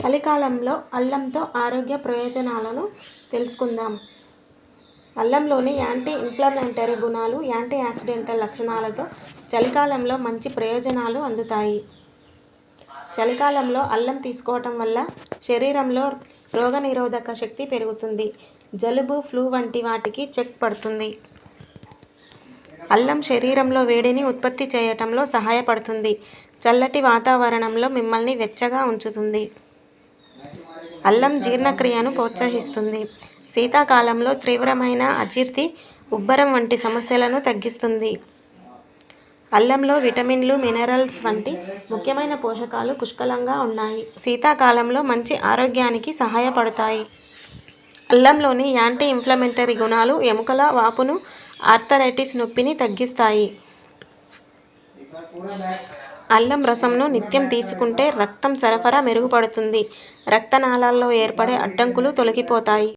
చలికాలంలో అల్లంతో ఆరోగ్య ప్రయోజనాలను తెలుసుకుందాం. అల్లంలోని యాంటీ ఇన్ఫ్లమేటరీ గుణాలు, యాంటీ యాక్సిడెంటల్ లక్షణాలతో చలికాలంలో మంచి ప్రయోజనాలు అందుతాయి. చలికాలంలో అల్లం తీసుకోవటం వల్ల శరీరంలో రోగనిరోధక శక్తి పెరుగుతుంది. జలుబు ఫ్లూ వంటి వాటికి చెక్ పడుతుంది. అల్లం శరీరంలో వేడిని ఉత్పత్తి చేయటంలో సహాయపడుతుంది. చల్లటి వాతావరణంలో మిమ్మల్ని వెచ్చగా ఉంచుతుంది. అల్లం జీర్ణక్రియను ప్రోత్సహిస్తుంది. శీతాకాలంలో తీవ్రమైన అజీర్తి ఉబ్బరం వంటి సమస్యలను తగ్గిస్తుంది. అల్లంలో విటమిన్లు మినరల్స్ వంటి ముఖ్యమైన పోషకాలు పుష్కలంగా ఉన్నాయి. శీతాకాలంలో మంచి ఆరోగ్యానికి సహాయపడతాయి. అల్లంలోని యాంటీ ఇంఫ్లమెంటరీ గుణాలు ఎముకల వాపును ఆర్థరైటిస్ నొప్పిని తగ్గిస్తాయి. అల్లం రసంను నిత్యం తీసుకుంటే రక్తం సరఫరా మెరుగుపడుతుంది. రక్తనాళాల్లో ఏర్పడే అడ్డంకులు తొలగిపోతాయి.